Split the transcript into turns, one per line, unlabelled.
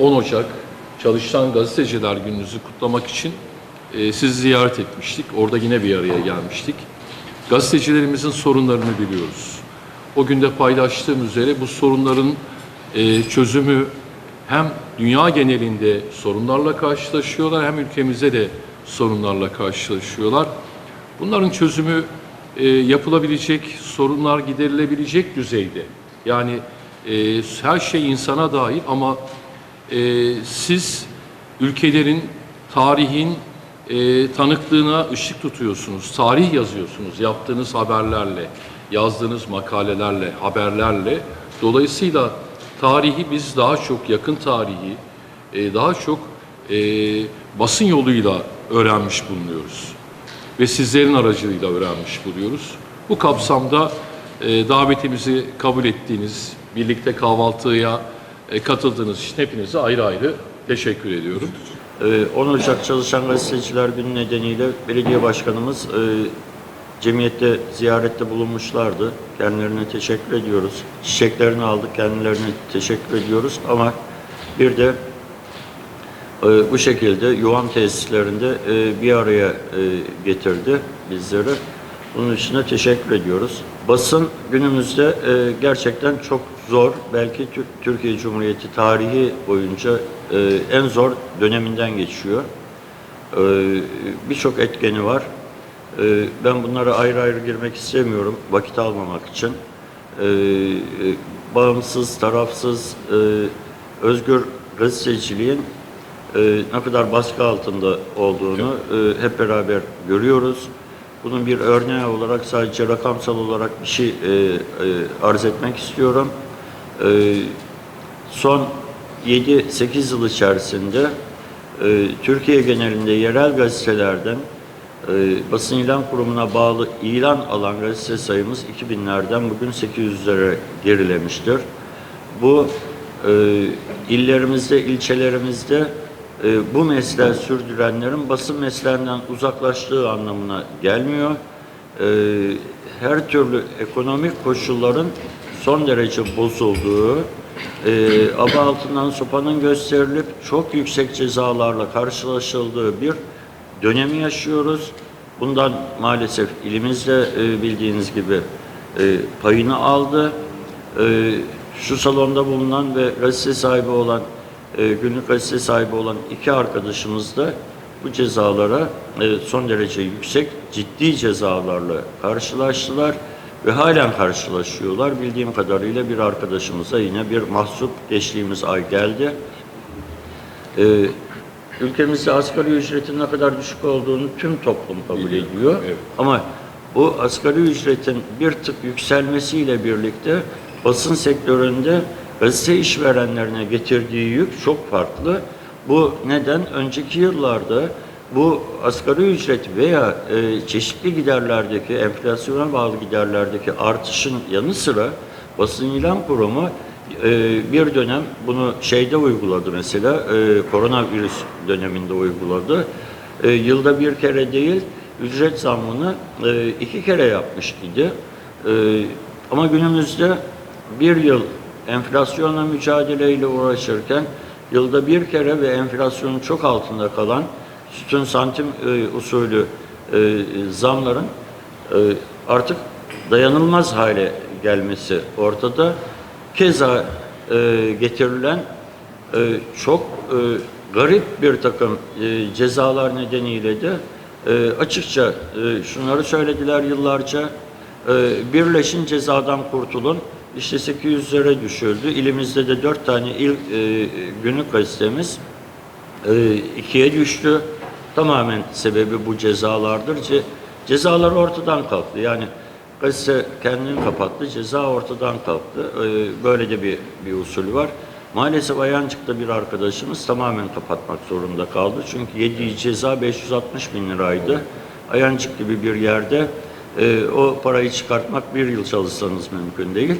10 Ocak Çalışan Gazeteciler Gününüzü kutlamak için e, sizi ziyaret etmiştik. Orada yine bir araya gelmiştik. Gazetecilerimizin sorunlarını biliyoruz. O günde paylaştığım üzere bu sorunların e, çözümü hem dünya genelinde sorunlarla karşılaşıyorlar hem ülkemizde de sorunlarla karşılaşıyorlar. Bunların çözümü e, yapılabilecek, sorunlar giderilebilecek düzeyde. Yani e, her şey insana dahil ama e, siz ülkelerin, tarihin e, tanıklığına ışık tutuyorsunuz, tarih yazıyorsunuz yaptığınız haberlerle, yazdığınız makalelerle, haberlerle. Dolayısıyla tarihi biz daha çok yakın tarihi, e, daha çok e, basın yoluyla öğrenmiş bulunuyoruz ve sizlerin aracılığıyla öğrenmiş buluyoruz. Bu kapsamda e, davetimizi kabul ettiğiniz, birlikte kahvaltıya katıldığınız için hepinize ayrı ayrı teşekkür ediyorum.
Ee, 10 Ocak Çalışan Gazeteciler Günü nedeniyle belediye başkanımız e, cemiyette ziyarette bulunmuşlardı. Kendilerine teşekkür ediyoruz. Çiçeklerini aldık, kendilerine teşekkür ediyoruz. Ama bir de e, bu şekilde yuvan tesislerinde e, bir araya e, getirdi bizleri. Bunun için de teşekkür ediyoruz. Basın günümüzde e, gerçekten çok zor, belki Tür- Türkiye Cumhuriyeti tarihi boyunca e, en zor döneminden geçiyor. E, Birçok etkeni var. E, Ben bunlara ayrı ayrı girmek istemiyorum, vakit almamak için. E, e, Bağımsız, tarafsız, e, özgür gazeteciliğin e, ne kadar baskı altında olduğunu e, hep beraber görüyoruz. Bunun bir örneği olarak sadece rakamsal olarak bir şey e, e, arz etmek istiyorum. E, son 7-8 yıl içerisinde e, Türkiye genelinde yerel gazetelerden e, basın ilan kurumuna bağlı ilan alan gazete sayımız 2000'lerden bugün 800'lere gerilemiştir. Bu e, illerimizde, ilçelerimizde e, bu mesleği sürdürenlerin basın mesleğinden uzaklaştığı anlamına gelmiyor. E, her türlü ekonomik koşulların son derece bozulduğu, e, aba altından sopanın gösterilip çok yüksek cezalarla karşılaşıldığı bir dönemi yaşıyoruz. Bundan maalesef ilimizde e, bildiğiniz gibi e, payını aldı. E, şu salonda bulunan ve gazete sahibi olan, e, günlük gazete sahibi olan iki arkadaşımız da bu cezalara e, son derece yüksek, ciddi cezalarla karşılaştılar ve halen karşılaşıyorlar. Bildiğim kadarıyla bir arkadaşımıza yine bir mahsup geçtiğimiz ay geldi. Ee, ülkemizde asgari ücretin ne kadar düşük olduğunu tüm toplum kabul ediyor.
evet.
Ama bu asgari ücretin bir tık yükselmesiyle birlikte basın sektöründe gazete işverenlerine getirdiği yük çok farklı. Bu neden? Önceki yıllarda bu asgari ücret veya e, çeşitli giderlerdeki, enflasyona bağlı giderlerdeki artışın yanı sıra basın ilan kurumu e, bir dönem bunu şeyde uyguladı mesela, e, koronavirüs döneminde uyguladı. E, yılda bir kere değil, ücret zammını e, iki kere yapmış idi. E, ama günümüzde bir yıl enflasyonla mücadeleyle uğraşırken yılda bir kere ve enflasyonun çok altında kalan sütun santim e, usulü e, zamların e, artık dayanılmaz hale gelmesi ortada. Keza e, getirilen e, çok e, garip bir takım e, cezalar nedeniyle de e, açıkça e, şunları söylediler yıllarca e, birleşin cezadan kurtulun işte 800'lere düşürdü. İlimizde de dört tane il e, günlük gazetemiz e, ikiye düştü. Tamamen sebebi bu cezalardır. Ce, cezalar ortadan kalktı. Yani gazete kendini kapattı, ceza ortadan kalktı. E, böyle de bir, bir usulü var. Maalesef Ayancık'ta bir arkadaşımız tamamen kapatmak zorunda kaldı. Çünkü yediği ceza 560 bin liraydı. Ayancık gibi bir yerde e, o parayı çıkartmak bir yıl çalışsanız mümkün değil.